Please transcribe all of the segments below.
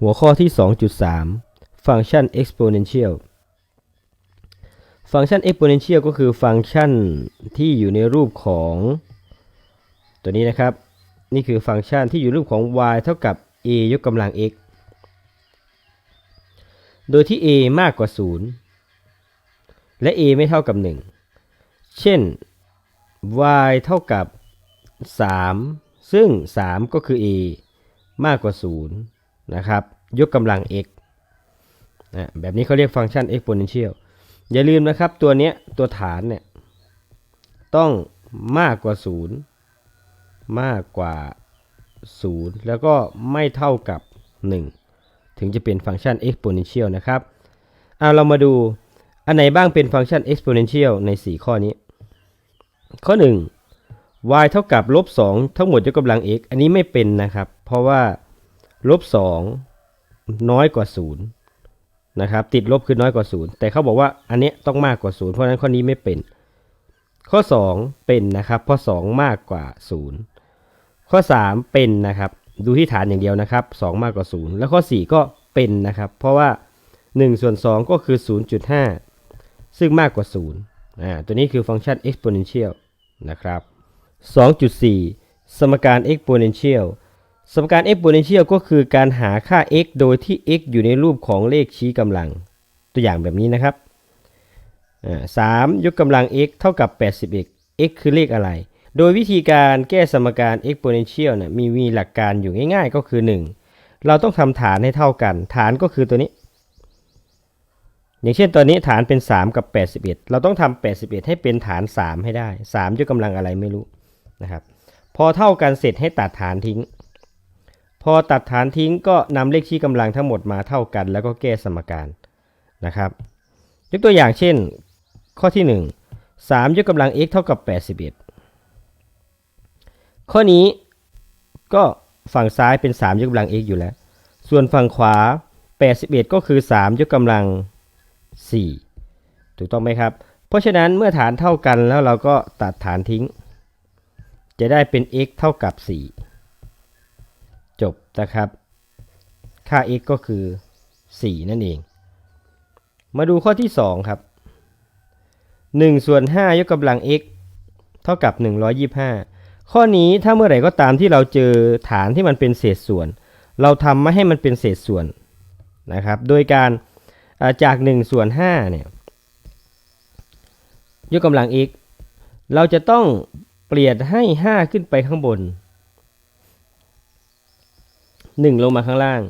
หัวข้อที่ 2.3 ฟังก์ชัน exponential ฟังก์ชัน exponential ก็คือฟังก์ชันที่อยู่ในรูปของ ตัวนี้นะครับ นี่คือฟังก์ชันที่อยู่รูปของ y เท่ากับ a ยกกำลัง x โดยที่ a มากกว่า 0 และ a ไม่เท่ากับ 1 เช่น y เท่ากับ 3 ซึ่ง 3 ก็คือ a มากกว่า 0 นะครับ ยกกำลัง x นะแบบนี้เขาเรียกฟังก์ชัน exponential อย่าลืมนะครับตัวเนี้ยตัวฐานเนี่ยต้องมากกว่า 0 มากกว่า 0 แล้วก็ไม่เท่ากับ 1 ถึงจะเป็นฟังก์ชัน exponential นะครับเอาเรามาดูอันไหนบ้างเป็นฟังก์ชัน exponential ใน 4 ข้อนี้ ข้อ 1 y เท่ากับลบ2ทั้งหมดยกกำลัง x อันนี้ไม่เป็นนะครับ เพราะว่าลบ2น้อยกว่า 0 นะครับ ติดลบคือน้อยกว่า 0 แต่เขาบอกว่าอันเนี้ยต้องมากกว่า 0 เพราะฉะนั้นข้อนี้ไม่เป็น ข้อ 2 เป็นนะครับเพราะ2มากกว่า 0 ข้อ 3 เป็นนะครับ ดูที่ฐานอย่างเดียวนะครับ 2 มากกว่า 0 แล้วข้อ 4 ก็เป็นนะครับ เพราะว่า 1 ส่วน 2 ก็คือ 0.5 ซึ่งมากกว่า 0 อ่า ตัวนี้คือฟังก์ชัน exponential นะครับ 2.4 สมการ exponential สมการ exponential ก็คือการหาค่า x โดยที่ x อยู่ในรูปของเลขชี้กำลัง ตัวอย่างแบบนี้นะครับอ่าสามยกกำลัง x เท่ากับ81 x คือเลขอะไร โดยวิธีการแก้สมการ exponential เนี่ยมีมีหลักการอยู่ง่ายๆ ก็คือ 1 เราต้องทำฐานให้เท่ากัน ฐานก็คือตัวนี้ อย่างเช่นตอนนี้ฐานเป็น 3 กับ 81 เราต้องทำ81 ให้เป็นฐาน 3 ให้ได้ 3 ยกกำลังอะไรไม่รู้ นะครับ พอเท่ากันเสร็จให้ตัดฐานทิ้ง พอตัดฐานทิ้งก็นำเลขชี้กำลังทั้งหมดมาเท่ากัน แล้วก็แก้สมการนะครับ ยกตัวอย่างเช่น ข้อที่ 1 3 ยกกำลัง x เท่ากับ 81 ข้อนี้ก็ฝั่งซ้ายเป็น 3 ยกกำลัง x อยู่แล้ว ส่วนฝั่งขวา 81 ก็คือ 3 ยกกำลัง 4 ถูกต้องไหมครับ เพราะฉะนั้นเมื่อฐานเท่ากันแล้วเราก็ตัดฐานทิ้ง จะได้เป็น x เท่ากับ 4 จบนะครับ ค่า x ก็คือ 4 นั่นเอง มาดูข้อที่ 2 ครับ1ส่วน5ยกกำลัง x เท่ากับ 125 ข้อนี้ถ้าเมื่อไหร่ก็ตามที่เราเจอฐานที่มันเป็นเศษส่วน เราทำไม่ให้มันเป็นเศษส่วนนะครับ โดยการาจาก 1 ส่วน5เนี่ยยกกำลัง x เราจะต้อง เปลี่ยนให้ 5 ขึ้นไปข้างบน 1 ลงมาข้างล่าง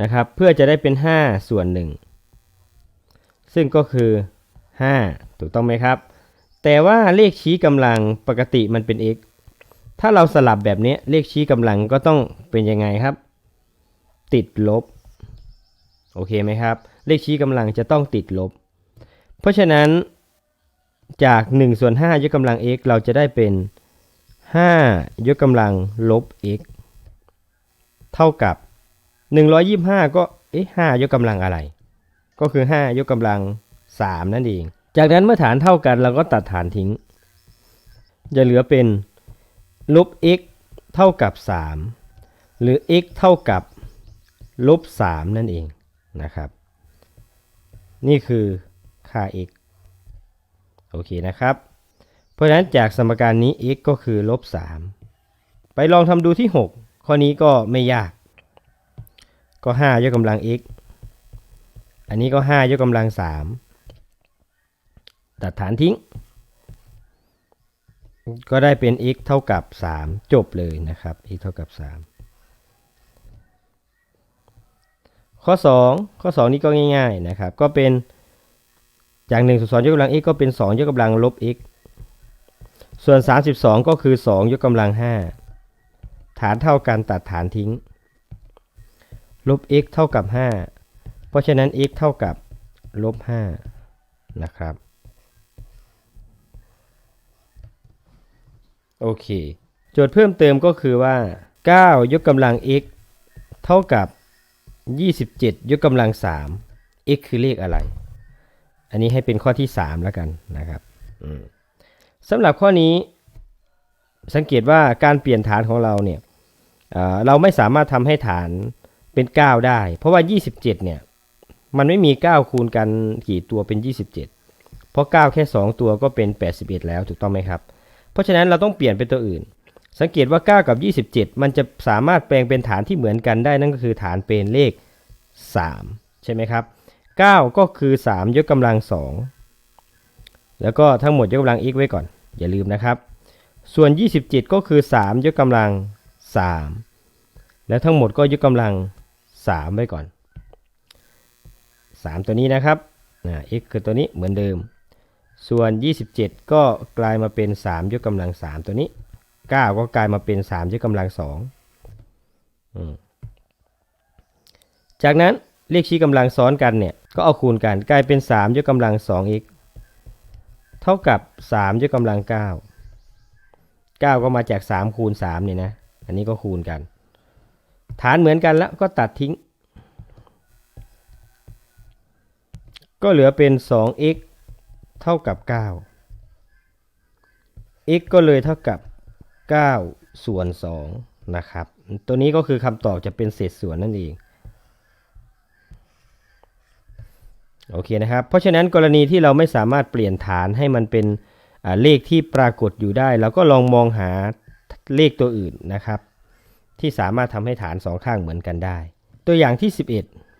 นะครับ เพื่อจะได้เป็น 5 ส่วน 1 ซึ่งก็คือ 5 ถูกต้องไหมครับ แต่ว่าเลขชี้กำลังปกติมันเป็น x ถ้าเราสลับแบบนี้เลขชี้กำลังก็ต้องเป็นยังไงครับ ติดลบ โอเคไหมครับ เลขชี้กำลังจะต้องติดลบ เพราะฉะนั้น จาก1ส่วน5ยกกำลัง x เราจะได้เป็น 5 ยกกำลังลบ x เท่ากับ 125 ก็เอ๊ะ5ยกกำลังอะไร ก็คือ 5 ยกกำลัง 3 นั่นเอง จากนั้นเมื่อฐานเท่ากันเราก็ตัดฐานทิ้ง จะเหลือเป็นลบ x เท่ากับ 3 หรือ x เท่ากับลบ 3 นั่นเองนะครับ นี่คือค่า x โอเคนะครับ เพราะฉะนั้นจากสมการนี้ x ก็คือลบ3ไปลองทำดูที่ 6 ข้อนี้ก็ไม่ยาก ก็ 5 ยกกำลัง x อันนี้ก็ 5 ยกกำลัง 3 ตัดฐานทิ้ง ก็ได้เป็น x เท่ากับ 3 จบเลยนะครับ x เท่ากับ 3 ข้อ 2 ข้อ 2 นี้ก็ง่าย ๆนะครับ ก็เป็น จาก1ส่วน2ยกกำลัง x ก็เป็น 2 ยกกำลังลบ x ส่วน 32 ก็คือ 2 ยกกำลัง 5 ฐานเท่ากันตัดฐานทิ้ง ลบ x เท่ากับ 5 เพราะฉะนั้น x เท่ากับลบ 5 นะครับ โอเค โจทย์เพิ่มเติมก็คือว่า 9 ยกกำลัง x เท่ากับ 27 ยกกำลัง 3 x คือเลขอะไร อันนี้ให้เป็นข้อที่ 3 แล้วกันนะครับอืมสำหรับข้อนี้สังเกตว่าการเปลี่ยนฐานของเราเนี่ยเอ่อเราไม่สามารถทำให้ฐานเป็น 9 ได้ เพราะว่า 27 เนี่ย มันไม่มี 9 คูณกันกี่ตัวเป็น 27 เพราะ 9 แค่ 2 ตัวก็เป็น 81 แล้วถูกต้องไหมครับ เพราะฉะนั้นเราต้องเปลี่ยนเป็นตัวอื่น สังเกตว่า 9 กับ 27 มันจะสามารถแปลงเป็นฐานที่เหมือนกันได้นั่นก็คือฐานเป็นเลข 3 ใช่ไหมครับ 9 ก็คือ 3 ยกกำลัง 2 แล้วก็ทั้งหมดยกกำลัง x ไว้ก่อน อย่าลืมนะครับ ส่วน 27 ก็คือ 3 ยกกำลัง 3 แล้วทั้งหมดก็ยกกำลัง 3 ไว้ก่อน 3 ตัวนี้นะครับ x คือตัวนี้เหมือนเดิม ส่วน 27 ก็กลายมาเป็น 3 ยกกำลัง 3 ตัวนี้ 9 ก็กลายมาเป็น 3 ยกกำลัง2อืมจากนั้น เลขชี้กำลังซ้อนกันเนี่ยก็เอาคูณกันกลายเป็น 3 ยกกำลัง 2x เท่ากับ 3 ยกกำลัง 9 9 ก็มาจาก 3 คูณ3เนี่ยนะอันนี้ก็คูณกัน ฐานเหมือนกันแล้วก็ตัดทิ้ง ก็เหลือเป็น 2x เท่ากับ 9 x ก็เลยเท่ากับ 9 ส่วน2นะครับ ตัวนี้ก็คือคำตอบจะเป็นเศษส่วนนั่นเอง โอเคนะครับ เพราะฉะนั้นกรณีที่เราไม่สามารถเปลี่ยนฐานให้มันเป็นเลขที่ปรากฏอยู่ได้เราก็ลองมองหาเลขตัวอื่นนะครับ ที่สามารถทำให้ฐานสองข้างเหมือนกันได้ ตัวอย่างที่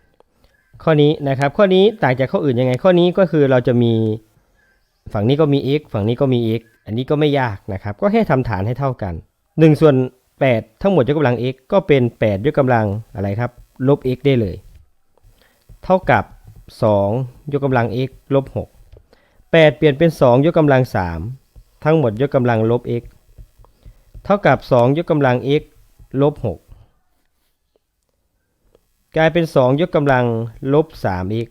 11 ข้อนี้นะครับข้อนี้ต่างจากข้ออื่นยังไงข้อนี้ก็คือเราจะมีฝั่งนี้ก็มี x ฝั่งนี้ก็มี x อันนี้ก็ไม่ยากนะครับ ก็แค่ทำฐานให้เท่ากัน1ส่วน8 ทั้งหมดยกกำลัง x ก็เป็น 8 ยกกำลังอะไรครับ ลบ x ได้เลย เท่ากับ 2 ยกกำลัง x ลบ6 8 เปลี่ยนเป็น 2 ยกกำลัง 3 ทั้งหมดยกกำลังลบ x เท่ากับ 2 ยกกำลัง x ลบ 6 กลายเป็น 2 ยกกำลังลบ 3x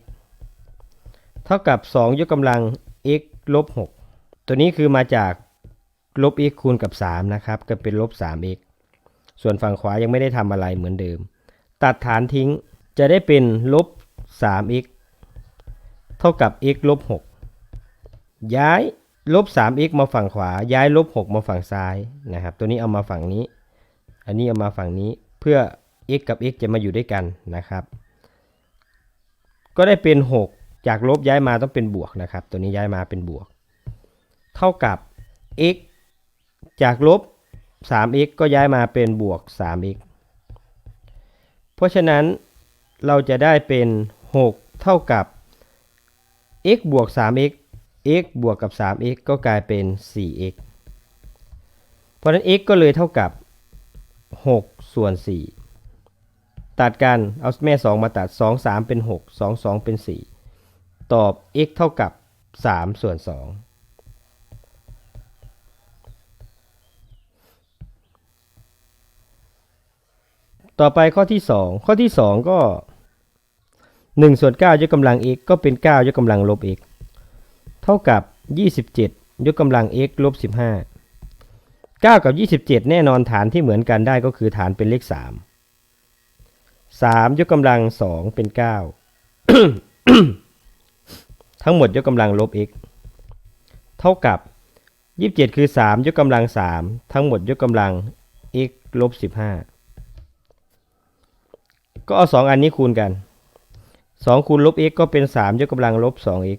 เท่ากับ 2 ยกกำลัง x ลบ 6 ตัวนี้คือมาจากลบ x คูณกับ 3 นะครับ ก็เป็นลบ 3x ส่วนฝั่งขวายังไม่ได้ทำอะไรเหมือนเดิม ตัดฐานทิ้งจะได้เป็นลบ 3x เท่ากับ x ลบ6ย้ายลบ 3x มาฝั่งขวา ย้ายลบ 6 มาฝั่งซ้ายนะครับ ตัวนี้เอามาฝั่งนี้ อันนี้เอามาฝั่งนี้เพื่อ x กับ x จะมาอยู่ด้วยกันนะครับ ก็ได้เป็น 6 จากลบย้ายมาต้องเป็นบวกนะครับ ตัวนี้ย้ายมาเป็นบวก เท่ากับ x จากลบ 3x ก็ย้ายมาเป็นบวก 3x เพราะฉะนั้นเราจะได้เป็น 6 เท่ากับ x บวก 3x x บวกกับ 3x ก็กลายเป็น 4x เพราะนั้น x ก็เลยเท่ากับ 6 ส่วน 4 ตัดกัน เอาแม่ 2 มาตัด 2 3 เป็น 6 2 2 เป็น 4 ตอบ x เท่ากับ 3 ส่วน 2ต่อไปข้อที่ 2 ข้อที่ 2 ก็ 1 ส่วน 9 ยกกำลัง x ก็เป็น 9 ยกกำลังลบ x เท่ากับ 27 ยกกำลัง x ลบ 15 9 กับ 27 แน่นอนฐานที่เหมือนกันได้ก็คือฐานเป็นเลข 3 3 ยกกำลัง 2 เป็น 9 ทั้งหมดยกกำลังลบ x เท่ากับ 27 คือ 3 ยกกำลัง 3 ทั้งหมดยกกำลัง x ลบ 15 ก็เอา 2 อันนี้คูณกัน 2คูณลบ x ก็เป็น 3 ยกกำลังลบ 2x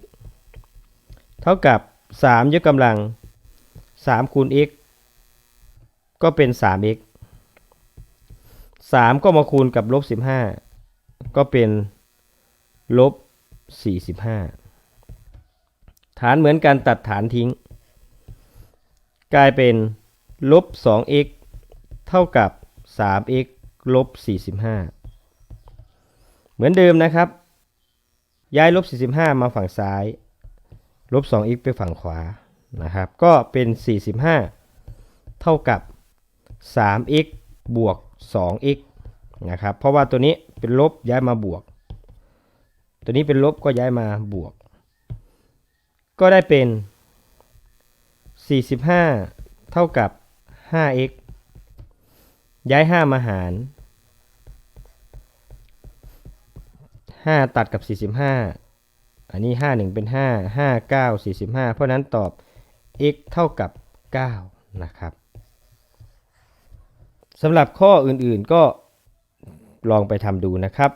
เท่ากับ 3 ยกกำลัง 3 คูณ x ก็เป็น 3x 3 ก็มาคูณกับลบ 15 ก็เป็นลบ 45 ฐานเหมือนกันตัดฐานทิ้ง กลายเป็นลบ 2x เท่ากับ 3x ลบ 45 เหมือนเดิมนะครับ ย้ายลบ 45 มาฝั่งซ้าย ลบ 2x ไปฝั่งขวา นะครับ ก็เป็น 45 เท่ากับ 3x บวก 2x นะครับ เพราะว่าตัวนี้เป็นลบย้ายมาบวก ตัวนี้เป็นลบก็ย้ายมาบวก ก็ได้เป็น 45 เท่ากับ 5x ย้าย 5 มาหาร 5 ตัดกับ 45 อันนี้ 5 1 เป็น 5 5 9 45 เพราะนั้นตอบ x เท่ากับ 9 นะครับสำหรับข้ออื่นๆก็ลองไปทำดูนะครับ